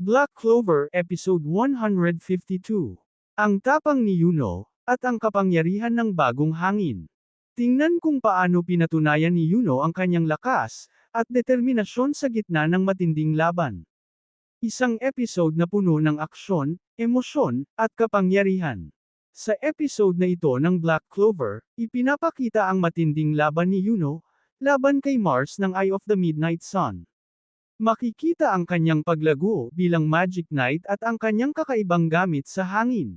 Black Clover Episode 152 Ang tapang ni Yuno, at ang kapangyarihan ng bagong hangin. Tingnan kung paano pinatunayan ni Yuno ang kanyang lakas, at determinasyon sa gitna ng matinding laban. Isang episode na puno ng aksyon, emosyon, at kapangyarihan. Sa episode na ito ng Black Clover, ipinapakita ang matinding laban ni Yuno, laban kay Mars ng Eye of the Midnight Sun. Makikita ang kanyang paglago bilang Magic Knight at ang kanyang kakaibang gamit sa hangin.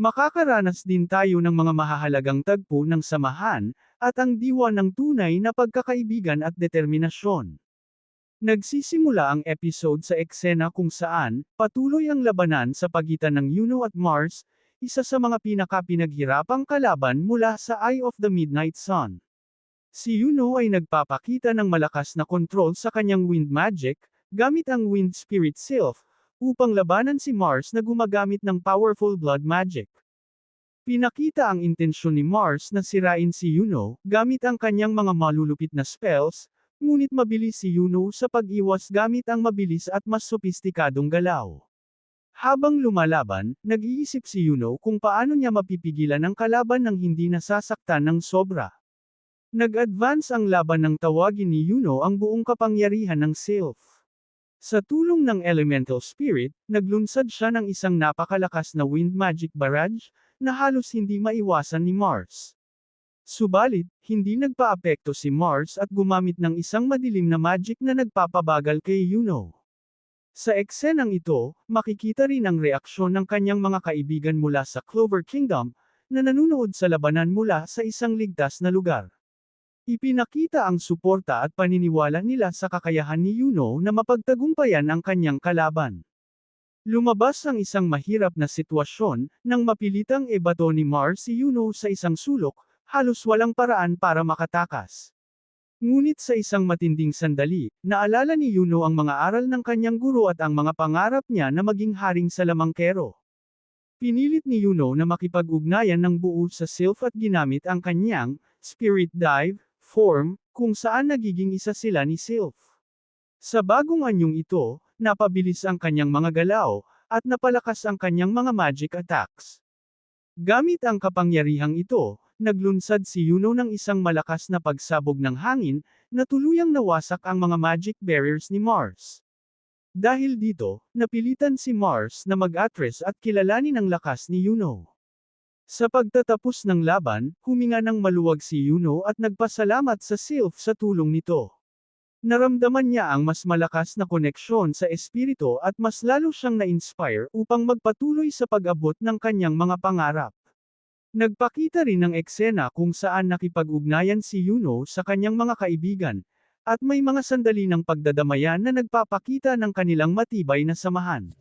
Makakaranas din tayo ng mga mahahalagang tagpo ng samahan, at ang diwa ng tunay na pagkakaibigan at determinasyon. Nagsisimula ang episode sa eksena kung saan, patuloy ang labanan sa pagitan ng Yuno at Mars, isa sa mga pinakapinaghirapang kalaban mula sa Eye of the Midnight Sun. Si Yuno ay nagpapakita ng malakas na kontrol sa kanyang wind magic, gamit ang wind spirit self, upang labanan si Mars na gumagamit ng powerful blood magic. Pinakita ang intensyon ni Mars na sirain si Yuno, gamit ang kanyang mga malulupit na spells, ngunit mabilis si Yuno sa pag-iwas gamit ang mabilis at mas sopistikadong galaw. Habang lumalaban, nag-iisip si Yuno kung paano niya mapipigilan ang kalaban ng hindi nasasaktan ng sobra. Nag-advance ang laban ng tawagin ni Yuno ang buong kapangyarihan ng Sylph. Sa tulong ng Elemental Spirit, naglunsad siya ng isang napakalakas na wind magic barrage, na halos hindi maiwasan ni Mars. Subalit, hindi nagpaapekto si Mars at gumamit ng isang madilim na magic na nagpapabagal kay Yuno. Sa eksenang ito, makikita rin ang reaksyon ng kanyang mga kaibigan mula sa Clover Kingdom, na nanunood sa labanan mula sa isang ligtas na lugar. Ipinakita ang suporta at paniniwala nila sa kakayahan ni Yuno na mapagtagumpayan ang kanyang kalaban. Lumabas ang isang mahirap na sitwasyon, nang mapilitang ebato ni Mars si Yuno sa isang sulok, halos walang paraan para makatakas. Ngunit sa isang matinding sandali, naalala ni Yuno ang mga aral ng kanyang guro at ang mga pangarap niya na maging haring sa lamangkero. Pinilit ni Yuno na makipag-ugnayan ng buo sa Sylph at ginamit ang kanyang, Spirit Dive, form, kung saan nagiging isa sila ni Sylph. Sa bagong anyong ito, napabilis ang kanyang mga galaw, at napalakas ang kanyang mga magic attacks. Gamit ang kapangyarihang ito, naglunsad si Yuno ng isang malakas na pagsabog ng hangin, na tuluyang nawasak ang mga magic barriers ni Mars. Dahil dito, napilitan si Mars na mag-address at kilalanin ang lakas ni Yuno. Sa pagtatapos ng laban, huminga ng maluwag si Yuno at nagpasalamat sa Sylph sa tulong nito. Naramdaman niya ang mas malakas na koneksyon sa espiritu at mas lalo siyang na-inspire upang magpatuloy sa pag-abot ng kanyang mga pangarap. Nagpakita rin ng eksena kung saan nakipag-ugnayan si Yuno sa kanyang mga kaibigan, at may mga sandali ng pagdadamayan na nagpapakita ng kanilang matibay na samahan.